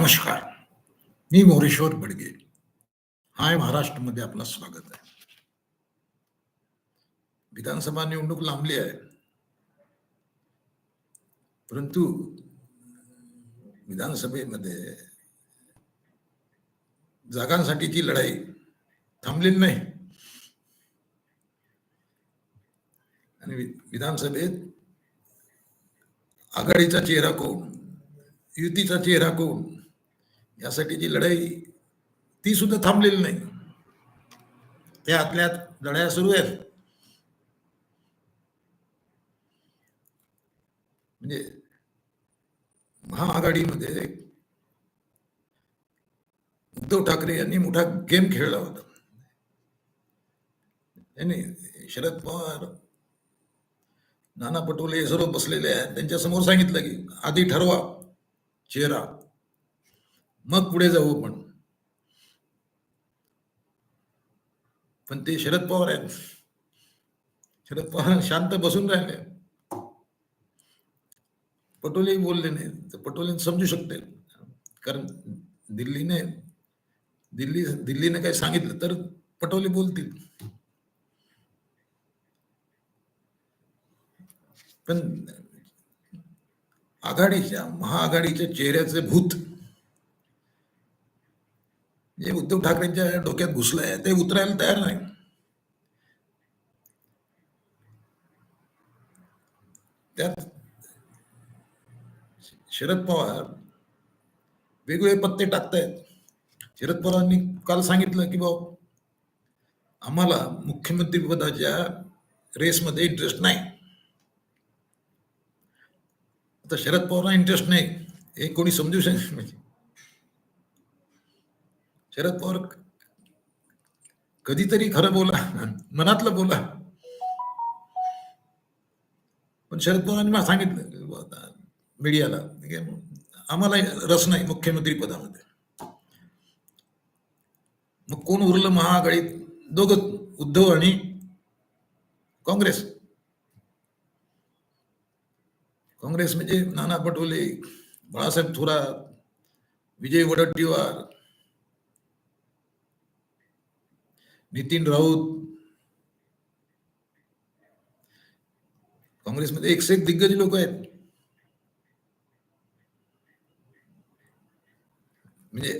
नमस्कार. मी मोरेश्वर बडगे. हाय महाराष्ट्रमध्ये आपलं स्वागत आहे. विधानसभा निवडणूक लांबली आहे. परंतु विधानसभेमध्ये जागांसाठीची लढाई थांबलेली नाही. आणि विधानसभेत आघाडीचा चेहरा कोण? युतीचा चेहरा कोण? यासाठीची लढाई ती सुद्धा थांबलेली नाही. त्या आतल्यात लढाया सुरू आहेत. म्हणजे महाआघाडीमध्ये उद्धव ठाकरे यांनी मोठा गेम खेळला होता. त्यांनी शरद पवार नाना पटोले हे सर्व बसलेले आहेत. त्यांच्यासमोर सांगितलं की आधी ठरवा चेहरा. मग पुढे जाऊ आपण. पण ते शरद पवार आहेत. शरद पवार शांत बसून राहिले. पटोले बोलले नाही तर पटोले समजू शकते. कारण दिल्लीने दिल्ली दिल्लीने काही सांगितलं तर पटोले बोलतील. पण आघाडीच्या महाआघाडीच्या चेहऱ्याचे भूत जे उद्धव ठाकरेंच्या डोक्यात घुसलंय ते उतरायला तयार नाही. त्यात शरद पवार वेगवेगळे पत्ते टाकतायत. शरद पवारांनी काल सांगितलं की बाबा आम्हाला मुख्यमंत्री पदाच्या रेसमध्ये इंटरेस्ट नाही. आता शरद पवारांना इंटरेस्ट नाही हे कोणी समजू शकत नाही. शरद पवार कधीतरी खरं बोला मनातलं बोला. पण शरद पवारांनी मला सांगितलं मीडियाला आम्हाला रस नाही मुख्यमंत्री पदामध्ये. मग कोण उरलं महाआघाडीत? दोघं उद्धव आणि काँग्रेस. काँग्रेस म्हणजे नाना पटोले बाळासाहेब थोरात विजय वडट्टीवार नितीन राऊत. काँग्रेसमध्ये एकशे एक दिग्गज लोक आहेत. म्हणजे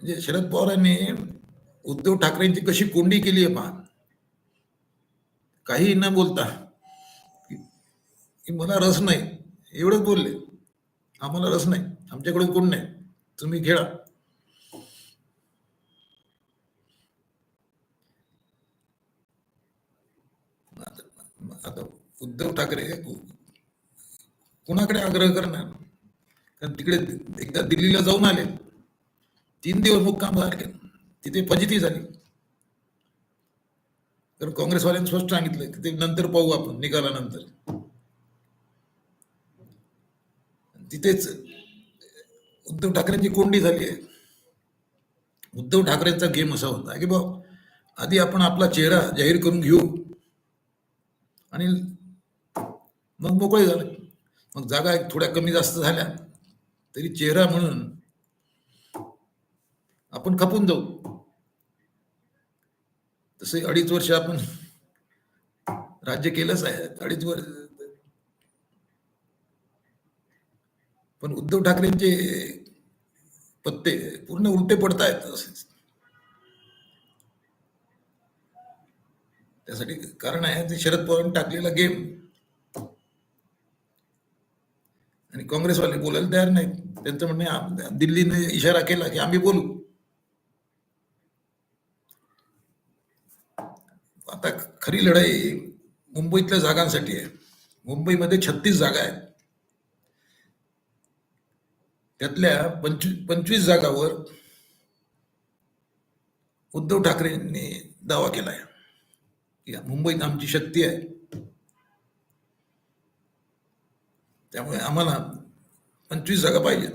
म्हणजे शरद पवारांनी उद्धव ठाकरेंची कशी कोंडी केली आहे पहा. काही न बोलता की की मला रस नाही एवढंच बोलले. आम्हाला रस नाही आमच्याकडे कोण नाही. तुम्ही खेळा आता आता उद्धव ठाकरे कुणाकडे आग्रह करणार? कारण तिकडे एकदा दिल्लीला जाऊन आले. तीन दिवस मुक्काम बाहेर तिथे फजिती झाली. तर काँग्रेसवाल्यांनी स्पष्ट सांगितलं की ते नंतर पाहू आपण निकालानंतर. तिथेच उद्धव ठाकरेंची कोंडी झाली आहे. उद्धव ठाकरेंचा गेम असा होता की बाबा आधी आपण आपला चेहरा जाहीर करून घेऊ. आणि मग मोकळे झाले. मग जागा एक थोड्या कमी जास्त झाल्या. तरी चेहरा म्हणून आपण खपून जाऊ. तसे अडीच वर्ष आपण राज्य केलंच आहे. अडीच वर्ष. पण उद्धव ठाकरेंचे पत्ते पूर्ण उलटे पडतायत असेच त्यासाठी कारण आहे ते शरद पवारांनी टाकलेला गेम. आणि काँग्रेसवाले बोलायला तयार नाहीत. त्यांचं म्हणणे दिल्लीने इशारा केला की आम्ही बोलू. आता खरी लढाई मुंबईतल्या जागांसाठी आहे. मुंबईमध्ये छत्तीस जागा आहेत. त्यातल्या पंचवीस पंचवीस जागावर उद्धव ठाकरेंनी दावा केला की मुंबईत आमची शक्ती आहे. त्यामुळे आम्हाला पंचवीस जागा पाहिजेत.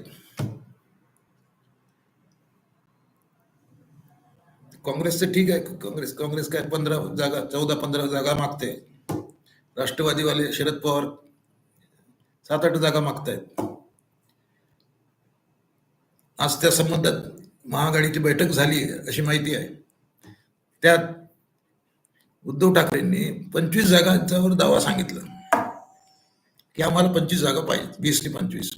काँग्रेसचं ठीक आहे. काँग्रेस काँग्रेस काय पंधरा जागा चौदा पंधरा जागा मागते. राष्ट्रवादीवाले शरद पवार सात आठ जागा मागतायत. आज त्या संबंधात महाआघाडीची बैठक झाली अशी माहिती आहे. त्यात उद्धव ठाकरेंनी पंचवीस जागांच्यावर दावा सांगितला. की आम्हाला पंचवीस जागा पाहिजे वीस ते पंचवीस.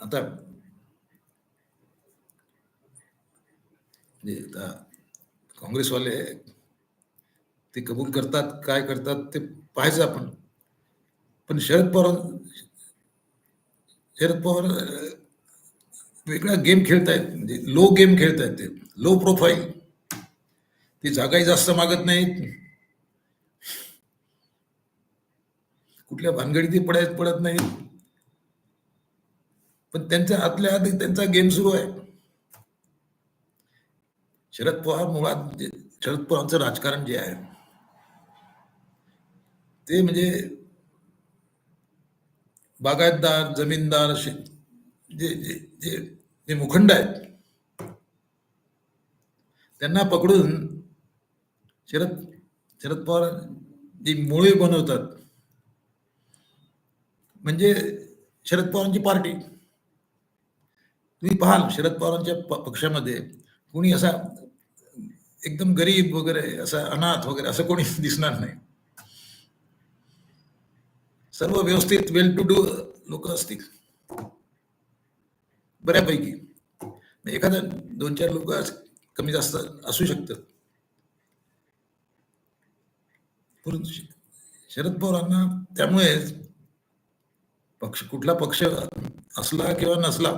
आता म्हणजे आता काँग्रेसवाले ते कबूल करतात काय करतात ते पाहायचं आपण. पण शरद पवार शरद पवार वेगळा गेम खेळतायत म्हणजे लो गेम खेळतायत ते लो प्रोफाईल. ती जागाही जास्त मागत नाहीत. कुठल्या भानगडीत पडत पडत नाही पण त्यांच्या आतल्या आत त्यांचा गेम सुरू आहे. शरद पवार मुळात शरद पवारचं राजकारण जे आहे ते म्हणजे बागायतदार जमीनदार जे जे जे जे मुखंड आहेत त्यांना पकडून शरद शरद पवार जी मुळे बनवतात म्हणजे शरद पवारांची पार्टी. तुम्ही पाहाल शरद पवारांच्या प- पक्षामध्ये कोणी असा एकदम गरीब वगैरे असा अनाथ वगैरे असं कोणी दिसणार नाही. सर्व व्यवस्थित वेल टू डू लोक असतील. बऱ्यापैकी. एखादा दोन चार लोक कमी जास्त असू शकतात. परंतु शरद पवारांना त्यामुळेच पक्ष कुठला पक्ष असला किंवा नसला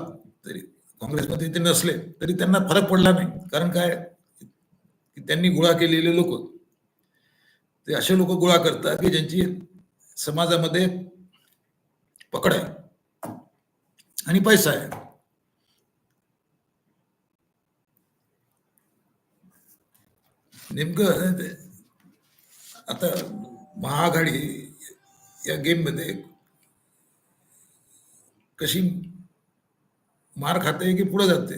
तरी काँग्रेसमध्ये ते नसले तरी त्यांना फरक पडला नाही. कारण काय? की त्यांनी गोळा केलेले लोक ते असे लोक गोळा करतात की ज्यांची समाजामध्ये पकड आहे आणि पैसा आहे. नेमकं ते- आता महाआघाडी या गेममध्ये कशी मार खाते की पुढे जाते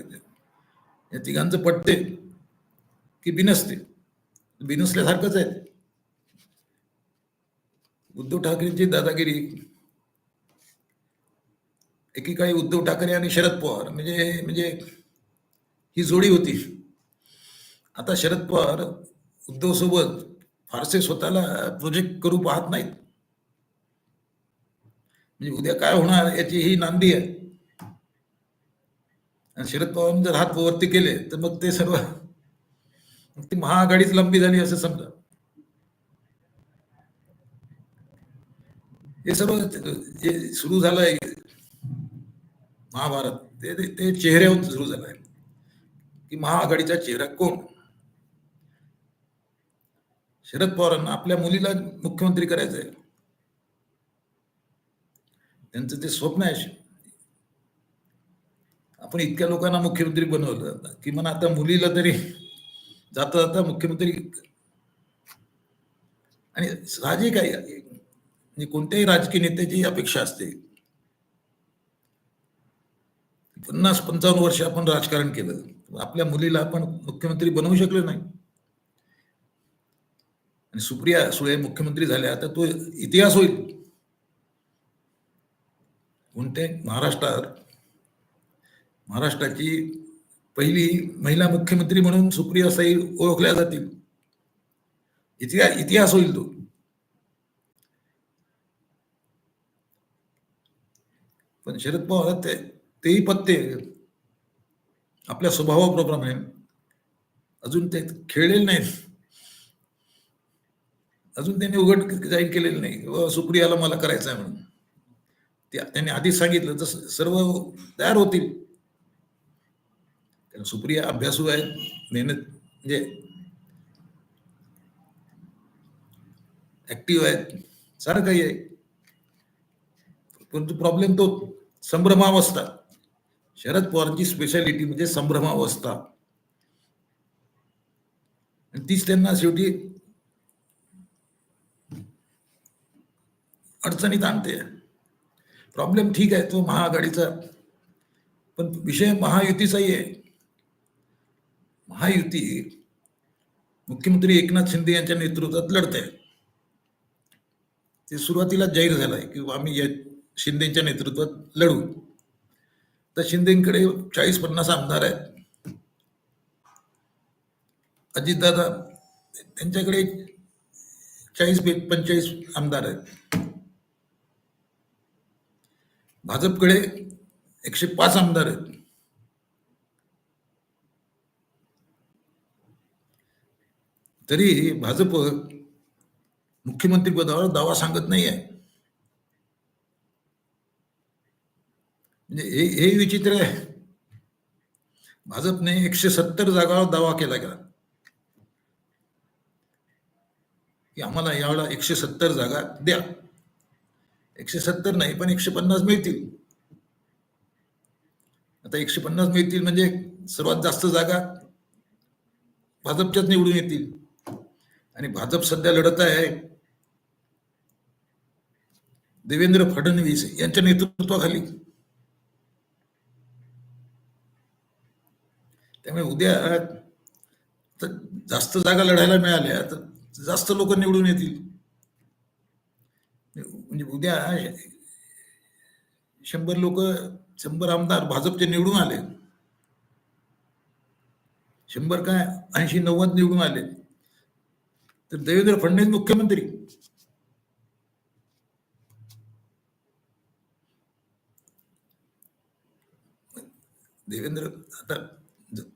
या तिघांचं पटते की बिनसते. बिनसल्यासारखंच आहे उद्धव ठाकरेंची दादागिरी एकेकाळी उद्धव ठाकरे आणि शरद पवार म्हणजे म्हणजे ही जोडी होती. आता शरद पवार उद्धव सोबत फारसे स्वतःला प्रोजेक्ट करू पाहत नाहीत. म्हणजे उद्या काय होणार याची ही नांदी आहे. आणि शरद पवारांनी जर हात वरती केले तर मग ते सर्व मग ती महाआघाडीच लंबी झाली असं समजा. हे सर्व जे सुरू झालंय महाभारत ते ते- ते चेहऱ्यावर सुरू झालंय. की महाआघाडीचा चेहरा कोण? शरद पवारांना आपल्या मुलीला मुख्यमंत्री करायचं आहे त्यांचं ते स्वप्न आहे. आपण इतक्या लोकांना मुख्यमंत्री बनवलं की म्हणा आता मुलीला तरी जाता जाता मुख्यमंत्री आणि साहजिक आहे म्हणजे कोणत्याही राजकीय नेत्याची अपेक्षा असते. पन्नास पंचावन्न वर्ष आपण राजकारण केलं. आपल्या मुलीला आपण मुख्यमंत्री बनवू शकलो नाही. आणि सुप्रिया सुळे मुख्यमंत्री झाल्या तर तो इतिहास होईल. कोणत्या महाराष्ट्रात महाराष्ट्राची पहिली महिला मुख्यमंत्री म्हणून सुप्रिया साई ओळखल्या जातील. इतिहास इतिहास होईल तो. पण शरद पवार ते तेही पत्ते आपल्या स्वभावाप्रमाणे अजून ते खेळलेले नाहीत. अजून त्यांनी उघड जाहीर केलेलं नाही. सुप्रियाला मला करायचं आहे म्हणून. ते त्यांनी आधीच सांगितलं तर सर्व तयार होतील. कारण सुप्रिया अभ्यासू आहेत मेहनत म्हणजे ऍक्टिव्ह आहेत सारं काही आहे. परंतु प्रॉब्लेम तो संभ्रमावस्था. शरद पवारांची स्पेशालिटी म्हणजे संभ्रमावस्था. तीच त्यांना शेवटी अडचणीत आणते. प्रॉब्लेम ठीक आहे तो महाआघाडीचा. पण विषय महायुतीचाही आहे. महायुती मुख्यमंत्री एकनाथ शिंदे यांच्या नेतृत्वात लढते ते सुरुवातीला जाहीर झालं आहे की आम्ही या शिंदेच्या नेतृत्वात लढू. तर शिंदेकडे चाळीस पन्नास आमदार आहेत. अजितदादा त्यांच्याकडे चाळीस पंचेचाळीस आमदार आहेत. भाजपकडे एकशे पाच आमदार आहेत. तरी भाजप मुख्यमंत्री पदावर दावा सांगत नाही आहे म्हणजे हे हे विचित्र आहे. भाजपने एकशे सत्तर जागावर दावा केला गेला. की आम्हाला यावेळा एकशे सत्तर जागा द्या. एकशे सत्तर नाही पण एकशे पन्नास मिळतील. आता एकशे पन्नास मिळतील म्हणजे सर्वात जास्त जागा भाजपच्याच निवडून येतील. आणि भाजप सध्या लढत आहे. देवेंद्र फडणवीस यांच्या नेतृत्वाखाली. त्यामुळे उद्या तर जास्त जागा लढायला मिळाल्या तर जास्त लोक निवडून येतील. म्हणजे उद्या शंभर लोक शंभर आमदार भाजपचे निवडून आले. शंभर काय? ऐंशी नव्वद निवडून आले. तर देवेंद्र फडणवीस मुख्यमंत्री. देवेंद्र आता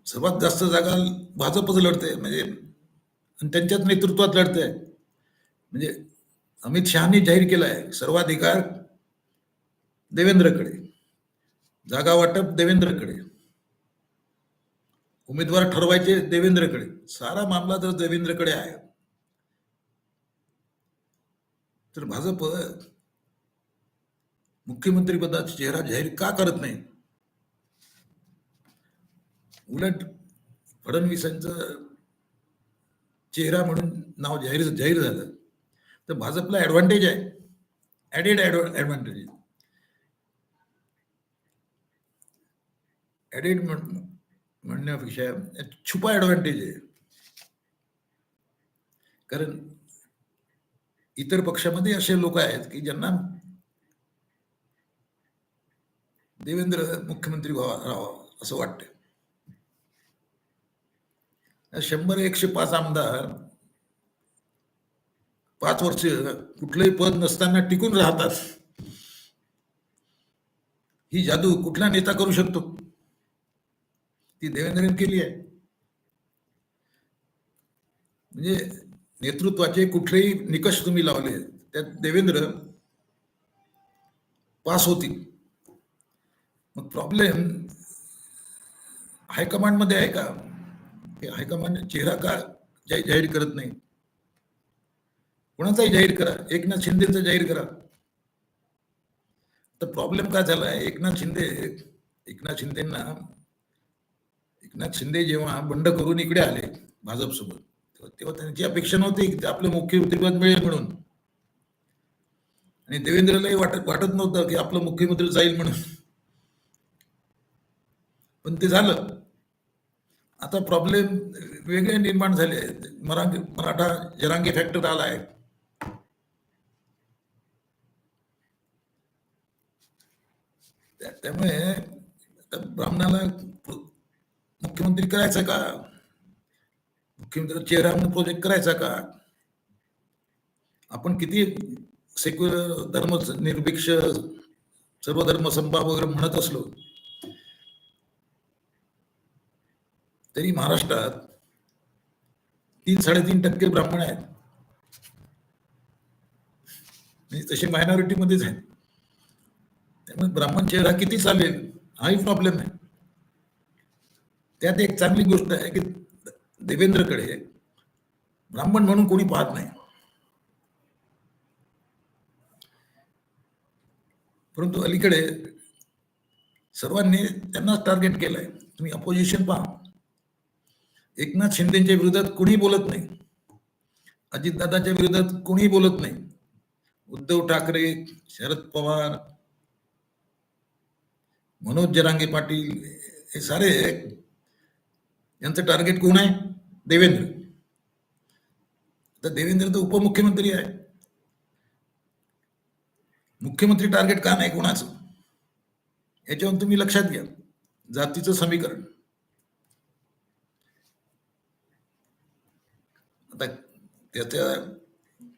सर्वात जास्त जागा भाजपच लढते म्हणजे आणि त्यांच्याच नेतृत्वात लढते म्हणजे अमित शहानी जाहीर केला आहे सर्वाधिकार देवेंद्रकडे. जागा वाटप देवेंद्रकडे. उमेदवार ठरवायचे देवेंद्रकडे. सारा मामला तर देवेंद्रकडे आहे तर भाजप मुख्यमंत्री पदाचा चेहरा जाहीर का करत नाही? उलट फडणवीसांचं चेहरा म्हणून नाव जाहीर जाहीर झालं. तर भाजपला ऍडव्हान्टेज आहे. ॲडेड ऍडव्हान्टेज ॲडेड म्हणण्यापेक्षा छुपा ऍडव्हान्टेज आहे. कारण इतर पक्षामध्ये असे लोक आहेत की ज्यांना देवेंद्र मुख्यमंत्री व्हावा राहावा असं वाटतं शंभर एकशे पाच आमदार पाच वर्ष कुठलंही पद नसताना टिकून राहतात. ही जादू कुठला नेता करू शकतो? ती देवेंद्रने केली आहे. म्हणजे नेतृत्वाचे कुठलेही निकष तुम्ही लावले त्यात देवेंद्र पास होतील. मग प्रॉब्लेम हायकमांडमध्ये आहे का? हायकमांड चेहरा का जाहीर करत नाही? कोणाचाही जाहीर करा. एकनाथ शिंदेचा जाहीर करा. तर प्रॉब्लेम काय झाला? एकनाथ शिंदे एकनाथ शिंदेना एकनाथ शिंदे जेव्हा बंड करून इकडे आले भाजपसोबत तेव्हा- तेव्हा त्यांची अपेक्षा नव्हती की आपलं मुख्यमंत्रीपद मिळेल म्हणून. आणि देवेंद्रलाही वाटत वाटत नव्हतं की आपलं मुख्यमंत्री जाईल म्हणून. पण ते झालं. आता प्रॉब्लेम वेगळे निर्माण झाले मराठी मराठा जरांगी फॅक्टर आला आहे त्या- त्यामुळे ब्राह्मणाला मुख्यमंत्री करायचं का? मुख्यमंत्री चेहरा म्हणून प्रोजेक्ट करायचा का? आपण किती सेक्युलर धर्म निरपेक्ष सर्व धर्म संभाव वगैरे म्हणत असलो तरी महाराष्ट्रात तीन साडेतीन टक्के ब्राह्मण आहेत. म्हणजे तसे मायनॉरिटी मध्येच आहेत. त्यामुळे ब्राह्मण चेहरा किती चालेल हाही प्रॉब्लेम आहे. त्यात एक चांगली गोष्ट आहे की देवेंद्रकडे ब्राह्मण म्हणून कोणी पाहत नाही. परंतु अलीकडे सर्वांनी त्यांनाच टार्गेट केलंय. तुम्ही अपोजिशन पहा. एकनाथ शिंदेच्या विरोधात कोणी बोलत नाही. अजितदादाच्या विरोधात कोणी बोलत नाही. उद्धव ठाकरे शरद पवार मनोज जरांगे पाटील हे सारे यांचं टार्गेट कोण आहे? देवेंद्र. तर देवेंद्र तर उपमुख्यमंत्री आहे. मुख्यमंत्री टार्गेट का नाही कोणाचं? याच्यावरून तुम्ही लक्षात घ्या. जातीचं समीकरण. आता त्याच्या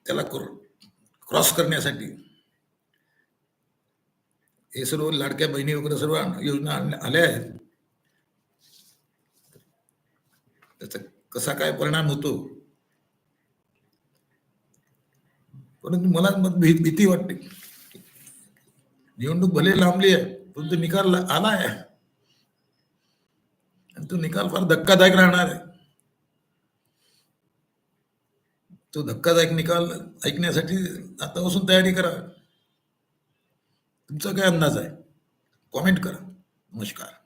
त्याला क्रॉस करण्यासाठी हे सर्व लाडक्या बहिणी वगैरे सर्व योजना आल्या आहेत? त्याचा कसा काय परिणाम होतो? परंतु मला मग भी- भीती वाटते. निवडणूक भले लांबली आहे परंतु निकाल ला- आला आहे. आणि तो निकाल फार धक्कादायक राहणार आहे. तो धक्कादायक निकाल ऐकण्यासाठी आतापासून तयारी करा. तुमचा काय अंदाज आहे? कॉमेंट करा. नमस्कार.